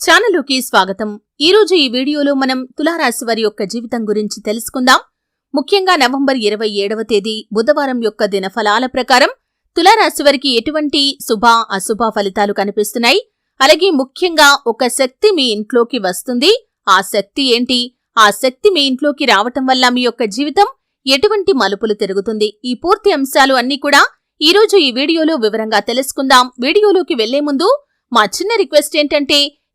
ఛానల్లోకి స్వాగతం. ఈరోజు ఈ వీడియోలో మనం తులారాశి వారి యొక్క జీవితం గురించి తెలుసుకుందాం. ముఖ్యంగా నవంబర్ ఇరవై ఏడవ తేదీ బుధవారం యొక్క దినఫలాల ప్రకారం తులారాశి వారికి ఎటువంటి శుభ అశుభ ఫలితాలు కనిపిస్తున్నాయి. అలాగే ముఖ్యంగా ఒక శక్తి మీ ఇంట్లోకి వస్తుంది. ఆ శక్తి ఏంటి? ఆ శక్తి మీ ఇంట్లోకి రావటం వల్ల మీ యొక్క జీవితం ఎటువంటి మలుపులు తిరుగుతుంది? ఈ పూర్తి అంశాలు అన్నీ కూడా ఈరోజు ఈ వీడియోలో వివరంగా తెలుసుకుందాం. వీడియోలోకి వెళ్ళే ముందు మా చిన్న రిక్వెస్ట్ ఏంటంటే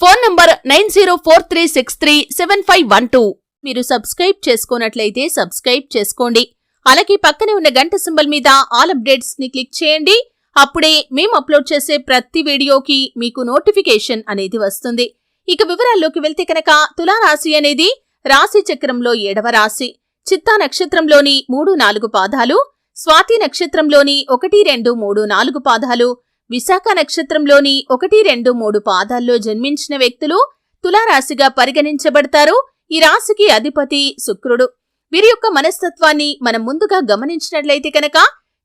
Phone number nine zero four three six three seven five one two. మీరు సబ్స్క్రైబ్ చేసుకున్నట్లయితే సబ్స్క్రైబ్ చేసుకోండి. అలాగే పక్కనే ఉన్న గంట సింబల్ మీద ఆల్ అప్డేట్స్ని క్లిక్ చేయండి. అప్పుడే మేము అప్లోడ్ చేసే ప్రతి వీడియోకి మీకు నోటిఫికేషన్ అనేది వస్తుంది. ఇక వివరాల్లోకి వెళ్తే కనుక తులారాశి అనేది రాశి చక్రంలో ఏడవ రాశి. చిత్తా నక్షత్రంలోని మూడు నాలుగు పాదాలు స్వాతి నక్షత్రంలోని ఒకటి రెండు మూడు నాలుగు పాదాలు విశాఖ నక్షత్రంలోని ఒకటి రెండు మూడు పాదాల్లో జన్మించిన వ్యక్తులు తులారాశిగా పరిగణించబడతారు. ఈ రాశికి అధిపతి శుక్రుడు. వీరి యొక్క మనస్తత్వాన్ని మనం ముందుగా గమనించినట్లయితే కనుక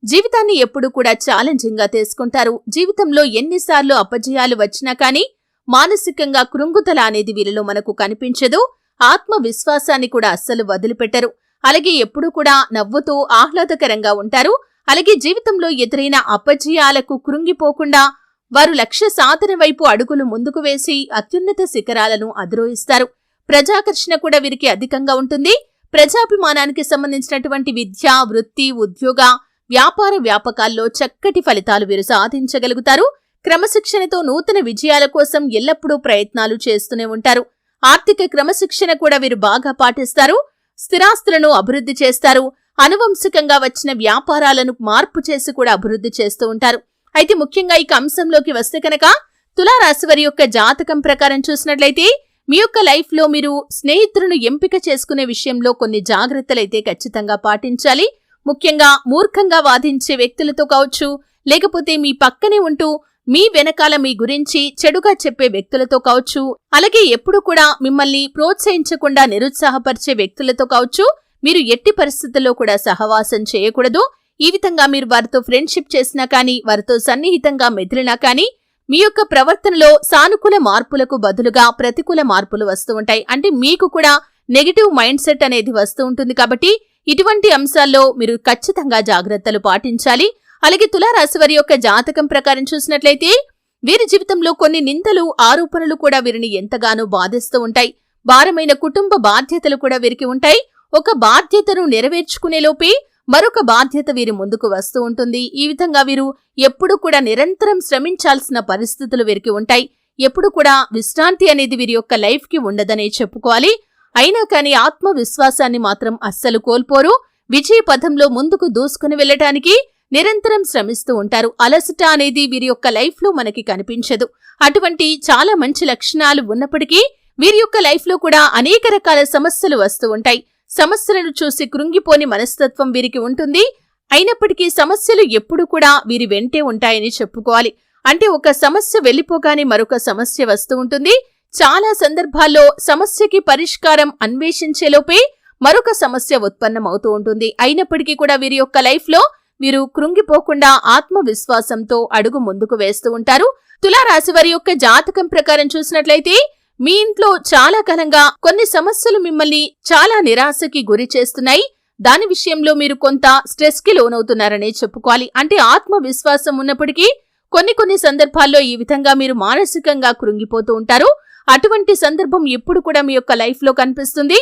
జీవితాన్ని ఎప్పుడూ కూడా ఛాలెంజింగ్గా తీసుకుంటారు. జీవితంలో ఎన్నిసార్లు అపజయాలు వచ్చినా కానీ మానసికంగా కృంగుదల అనేది వీరిలో మనకు కనిపించదు. ఆత్మవిశ్వాసాన్ని కూడా అస్సలు వదిలిపెట్టరు. అలాగే ఎప్పుడూ కూడా నవ్వుతూ ఆహ్లాదకరంగా ఉంటారు. అలాగే జీవితంలో ఎదురైన అపజయాలకు కృంగిపోకుండా వారు లక్ష్య సాధన వైపు అడుగులు ముందుకు వేసి అత్యున్నత శిఖరాలను అధిరోహిస్తారు. ప్రజాకర్షణ కూడా వీరికి అధికంగా ఉంటుంది. ప్రజాభిమానానికి సంబంధించినటువంటి విద్య వృత్తి ఉద్యోగ వ్యాపార వ్యాపకాల్లో చక్కటి ఫలితాలు వీరు సాధించగలుగుతారు. క్రమశిక్షణతో నూతన విజయాల కోసం ఎల్లప్పుడూ ప్రయత్నాలు చేస్తూనే ఉంటారు. ఆర్థిక క్రమశిక్షణ కూడా వీరు బాగా పాటిస్తారు. స్థిరాస్తులను అభివృద్ధి చేస్తారు. అనువంశికంగా వచ్చిన వ్యాపారాలను మార్పు చేసి కూడా అభివృద్ధి చేస్తూ ఉంటారు. అయితే ముఖ్యంగా ఈ అంశంలోకి వస్తే కనుక తులారాశి వారి యొక్క జాతకం ప్రకారం చూసినట్లయితే మీ యొక్క లైఫ్లో మీరు స్నేహితులను ఎంపిక చేసుకునే విషయంలో కొన్ని జాగ్రత్తలైతే ఖచ్చితంగా పాటించాలి. ముఖ్యంగా మూర్ఖంగా వాదించే వ్యక్తులతో కావచ్చు లేకపోతే మీ పక్కనే ఉంటూ మీ వెనకాల మీ గురించి చెడుగా చెప్పే వ్యక్తులతో కావచ్చు అలాగే ఎప్పుడు కూడా మిమ్మల్ని ప్రోత్సహించకుండా నిరుత్సాహపరిచే వ్యక్తులతో కావచ్చు మీరు ఎట్టి పరిస్థితుల్లో కూడా సహవాసం చేయకూడదు. ఈ విధంగా మీరు వారితో ఫ్రెండ్షిప్ చేసినా కానీ వారితో సన్నిహితంగా మెదిలినా కానీ మీ యొక్క ప్రవర్తనలో సానుకూల మార్పులకు బదులుగా ప్రతికూల మార్పులు వస్తూ ఉంటాయి. అంటే మీకు కూడా నెగిటివ్ మైండ్ సెట్ అనేది వస్తూ ఉంటుంది కాబట్టి ఇటువంటి అంశాల్లో మీరు ఖచ్చితంగా జాగ్రత్తలు పాటించాలి. అలాగే తులారాశి వారి యొక్క జాతకం ప్రకారం చూసినట్లయితే వీరి జీవితంలో కొన్ని నిందలు ఆరోపణలు కూడా వీరిని ఎంతగానో బాధిస్తూ ఉంటాయి. భారమైన కుటుంబ బాధ్యతలు కూడా వీరికి ఉంటాయి. ఒక బాధ్యతను నెరవేర్చుకునే లోపే మరొక బాధ్యత వీరి ముందుకు వస్తూ ఉంటుంది. ఈ విధంగా వీరు ఎప్పుడు కూడా నిరంతరం శ్రమించాల్సిన పరిస్థితులు వీరికి ఉంటాయి. ఎప్పుడు కూడా విశ్రాంతి అనేది వీరి యొక్క లైఫ్కి ఉండదనే చెప్పుకోవాలి. అయినా కానీ ఆత్మవిశ్వాసాన్ని మాత్రం అస్సలు కోల్పోరు. విజయ పథంలో ముందుకు దూసుకుని వెళ్ళటానికి నిరంతరం శ్రమిస్తూ ఉంటారు. అలసట అనేది వీరి యొక్క లైఫ్లో మనకి కనిపించదు. అటువంటి చాలా మంచి లక్షణాలు ఉన్నప్పటికీ వీరి యొక్క లైఫ్లో కూడా అనేక రకాల సమస్యలు వస్తూ ఉంటాయి. సమస్యలను చూసి కృంగిపోని మనస్తత్వం వీరికి ఉంటుంది. అయినప్పటికీ సమస్యలు ఎప్పుడు కూడా వీరి వెంటే ఉంటాయని చెప్పుకోవాలి. అంటే ఒక సమస్య వెళ్ళిపోగానే మరొక సమస్య వస్తూ ఉంటుంది. చాలా సందర్భాల్లో సమస్యకి పరిష్కారం అన్వేషించేలోపే మరొక సమస్య ఉత్పన్నమవుతూ ఉంటుంది. అయినప్పటికీ కూడా వీరి యొక్క లైఫ్లో వీరు కృంగిపోకుండా ఆత్మవిశ్వాసంతో అడుగు ముందుకు వేస్తూ ఉంటారు. తులారాశి వారి యొక్క జాతకం ప్రకారం చూసినట్లయితే మీ ఇంట్లో చాలా కాలంగా కొన్ని సమస్యలు మిమ్మల్ని చాలా నిరాశకి గురి చేస్తున్నాయి. దాని విషయంలో మీరు కొంత స్ట్రెస్కి లోనవుతున్నారనే చెప్పుకోవాలి. అంటే ఆత్మవిశ్వాసం ఉన్నప్పటికీ కొన్ని కొన్ని సందర్భాల్లో ఈ విధంగా మీరు మానసికంగా కృంగిపోతూ ఉంటారు. అటువంటి సందర్భం ఎప్పుడు కూడా మీ యొక్క లైఫ్లో కనిపిస్తుంది.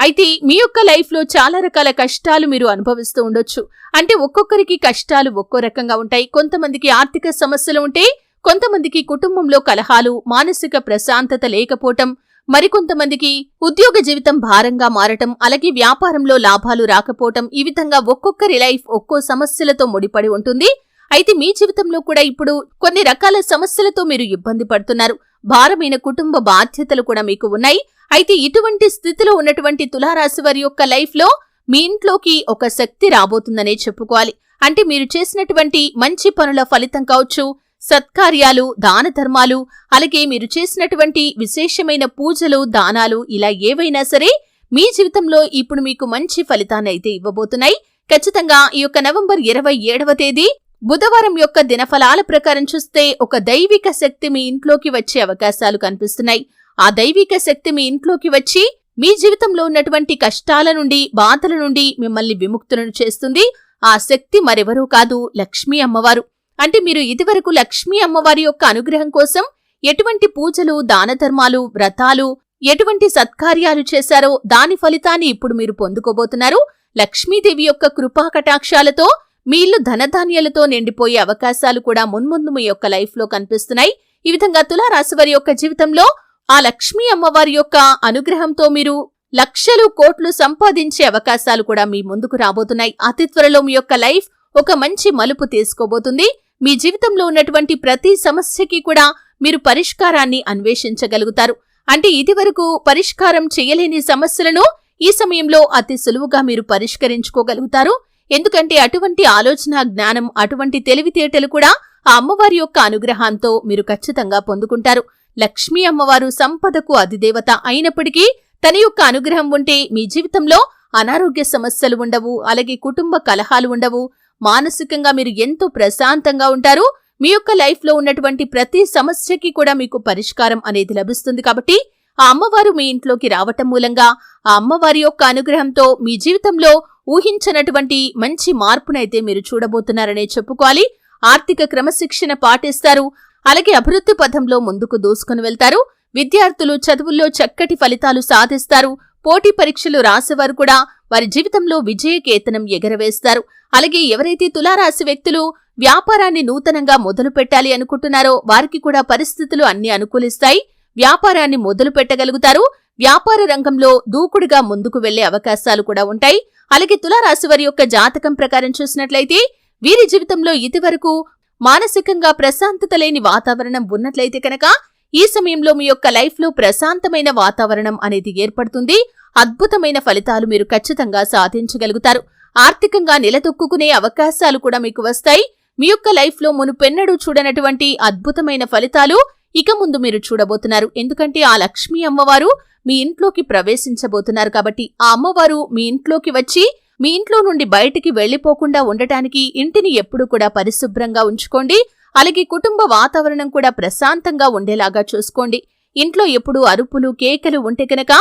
అయితే మీ యొక్క లైఫ్లో చాలా రకాల కష్టాలు మీరు అనుభవిస్తూ ఉండొచ్చు. అంటే ఒక్కొక్కరికి కష్టాలు ఒక్కో రకంగా ఉంటాయి. కొంతమందికి ఆర్థిక సమస్యలు ఉంటే కొంతమందికి కుటుంబంలో కలహాలు మానసిక ప్రశాంతత లేకపోవటం మరికొంతమందికి ఉద్యోగ జీవితం భారంగా మారటం అలాగే వ్యాపారంలో లాభాలు రాకపోవటం ఈ విధంగా ఒక్కొక్కరి లైఫ్ ఒక్కో సమస్యలతో ముడిపడి ఉంటుంది. అయితే మీ జీవితంలో కూడా ఇప్పుడు కొన్ని రకాల సమస్యలతో మీరు ఇబ్బంది పడుతున్నారు. భారమైన కుటుంబ బాధ్యతలు కూడా మీకు ఉన్నాయి. అయితే ఇటువంటి స్థితిలో ఉన్నటువంటి తులారాశి వారి యొక్క లైఫ్లో మీ ఇంట్లోకి ఒక శక్తి రాబోతుందనే చెప్పుకోవాలి. అంటే మీరు చేసినటువంటి మంచి పనుల ఫలితం కావచ్చు సత్కార్యాలు దాన ధర్మాలు అలాగే మీరు చేసినటువంటి విశేషమైన పూజలు దానాలు ఇలా ఏవైనా సరే మీ జీవితంలో ఇప్పుడు మీకు మంచి ఫలితాన్ని అయితే ఇవ్వబోతున్నాయి. ఖచ్చితంగా ఈ యొక్క నవంబర్ ఇరవై ఏడవ తేదీ బుధవారం యొక్క దినఫలాల ప్రకారం చూస్తే ఒక దైవిక శక్తి మీ ఇంట్లోకి వచ్చే అవకాశాలు కనిపిస్తున్నాయి. ఆ దైవిక శక్తి మీ ఇంట్లోకి వచ్చి మీ జీవితంలో ఉన్నటువంటి కష్టాల నుండి బాధల నుండి మిమ్మల్ని విముక్తులను చేస్తుంది. ఆ శక్తి మరెవరూ కాదు లక్ష్మీ అమ్మవారు. అంటే మీరు ఇదివరకు లక్ష్మీ అమ్మవారి యొక్క అనుగ్రహం కోసం ఎటువంటి పూజలు దానధర్మాలు వ్రతాలు ఎటువంటి సత్కార్యాలు చేశారో దాని ఫలితాన్ని ఇప్పుడు మీరు పొందుకోబోతున్నారు. లక్ష్మీదేవి యొక్క కృపా కటాక్షాలతో మీ ఇల్లు ధనధాన్యాలతో నిండిపోయే అవకాశాలు కూడా మున్ముందు మీ యొక్క లైఫ్లో కనిపిస్తున్నాయి. ఈ విధంగా తులారాశి వారి యొక్క జీవితంలో ఆ లక్ష్మీ అమ్మవారి యొక్క అనుగ్రహంతో మీరు లక్షలు కోట్లు సంపాదించే అవకాశాలు కూడా మీ ముందుకు రాబోతున్నాయి. అతి త్వరలో మీ యొక్క లైఫ్ ఒక మంచి మలుపు తీసుకోబోతుంది. మీ జీవితంలో ఉన్నటువంటి ప్రతి సమస్యకి కూడా మీరు పరిష్కారాన్ని అన్వేషించగలుగుతారు. అంటే ఇదివరకు పరిష్కారం చేయలేని సమస్యలను ఈ సమయంలో అతి సులువుగా మీరు పరిష్కరించుకోగలుగుతారు. ఎందుకంటే అటువంటి ఆలోచన జ్ఞానం అటువంటి తెలివితేటలు కూడా ఆ అమ్మవారి యొక్క అనుగ్రహంతో మీరు ఖచ్చితంగా పొందుకుంటారు. లక్ష్మీ అమ్మవారు సంపదకు అధిదేవత అయినప్పటికీ తన యొక్క అనుగ్రహం ఉంటే మీ జీవితంలో అనారోగ్య సమస్యలు ఉండవు అలాగే కుటుంబ కలహాలు ఉండవు మానసికంగా మీరు ఎంతో ప్రశాంతంగా ఉంటారు. మీ యొక్క లైఫ్లో ఉన్నటువంటి ప్రతి సమస్యకి కూడా మీకు పరిష్కారం అనేది లభిస్తుంది కాబట్టి ఆ అమ్మవారు మీ ఇంట్లోకి రావటం మూలంగా ఆ అమ్మవారి యొక్క అనుగ్రహంతో మీ జీవితంలో ఊహించనటువంటి మంచి మార్పునైతే మీరు చూడబోతున్నారనే చెప్పుకోవాలి. ఆర్థిక క్రమశిక్షణ పాటిస్తారు. అలాగే అభివృద్ధి పథంలో ముందుకు దూసుకుని వెళ్తారు. విద్యార్థులు చదువుల్లో చక్కటి ఫలితాలు సాధిస్తారు. పోటీ పరీక్షలు రాసేవారు కూడా వారి జీవితంలో విజయకేతనం ఎగరవేస్తారు. అలాగే ఎవరైతే తులారాశి వ్యక్తులు వ్యాపారాన్ని నూతనంగా మొదలు పెట్టాలి అనుకుంటున్నారో వారికి కూడా పరిస్థితులు అన్ని అనుకూలిస్తాయి. వ్యాపారాన్ని మొదలు పెట్టగలుగుతారు. వ్యాపార రంగంలో దూకుడుగా ముందుకు వెళ్ళే అవకాశాలు కూడా ఉంటాయి. అలాగే తులారాశి వారి యొక్క జాతకం ప్రకారం చూసినట్లయితే వీరి జీవితంలో ఇదివరకు మానసికంగా ప్రశాంతత లేని వాతావరణం ఉన్నట్లయితే కనుక ఈ సమయంలో మీ యొక్క లైఫ్లో ప్రశాంతమైన వాతావరణం అనేది ఏర్పడుతుంది. అద్భుతమైన ఫలితాలు మీరు ఖచ్చితంగా సాధించగలుగుతారు. ఆర్థికంగా నిలదొక్కునే అవకాశాలు కూడా మీకు వస్తాయి. మీ యొక్క లైఫ్లో మునుపెన్నడూ చూడనటువంటి అద్భుతమైన ఫలితాలు ఇక ముందు మీరు చూడబోతున్నారు. ఎందుకంటే ఆ లక్ష్మీ అమ్మవారు మీ ఇంట్లోకి ప్రవేశించబోతున్నారు కాబట్టి ఆ అమ్మవారు మీ ఇంట్లోకి వచ్చి మీ ఇంట్లో నుండి బయటికి వెళ్ళిపోకుండా ఉండటానికి ఇంటిని ఎప్పుడూ కూడా పరిశుభ్రంగా ఉంచుకోండి. అలాగే కుటుంబ వాతావరణం కూడా ప్రశాంతంగా ఉండేలాగా చూసుకోండి. ఇంట్లో ఎప్పుడూ అరుపులు కేకలు ఉంటే కనుక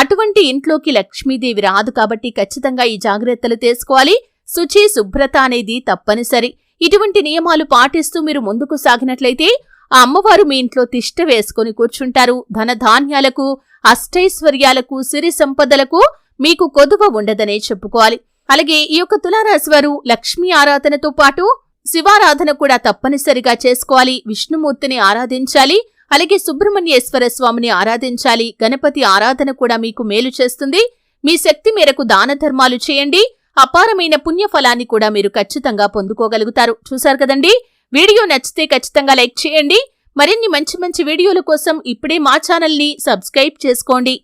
అటువంటి ఇంట్లోకి లక్ష్మీదేవి రాదు కాబట్టి ఖచ్చితంగా ఈ జాగ్రత్తలు తీసుకోవాలి. శుచి శుభ్రత అనేది తప్పనిసరి. ఇటువంటి నియమాలు పాటిస్తూ మీరు ముందుకు సాగినట్లయితే ఆ అమ్మవారు మీ ఇంట్లో తిష్ట వేసుకుని కూర్చుంటారు. ధనధాన్యాలకు అష్టైశ్వర్యాలకు సిరి సంపదలకు మీకు కొదువ ఉండదనే చెప్పుకోవాలి. అలాగే ఈ యొక్క తులారాశి వారు లక్ష్మీ ఆరాధనతో పాటు శివారాధన కూడా తప్పనిసరిగా చేసుకోవాలి. విష్ణుమూర్తిని ఆరాధించాలి. అలాగే సుబ్రహ్మణ్యేశ్వర స్వామిని ఆరాధించాలి. గణపతి ఆరాధన కూడా మీకు మేలు చేస్తుంది. మీ శక్తి మేరకు దాన ధర్మాలు చేయండి. అపారమైన పుణ్యఫలాన్ని కూడా మీరు ఖచ్చితంగా పొందుకోగలుగుతారు. చూశారు కదండి? వీడియో నచ్చితే ఖచ్చితంగా లైక్ చేయండి. మరిన్ని మంచి మంచి వీడియోల కోసం ఇప్పుడే మా ఛానల్ని సబ్స్క్రైబ్ చేసుకోండి.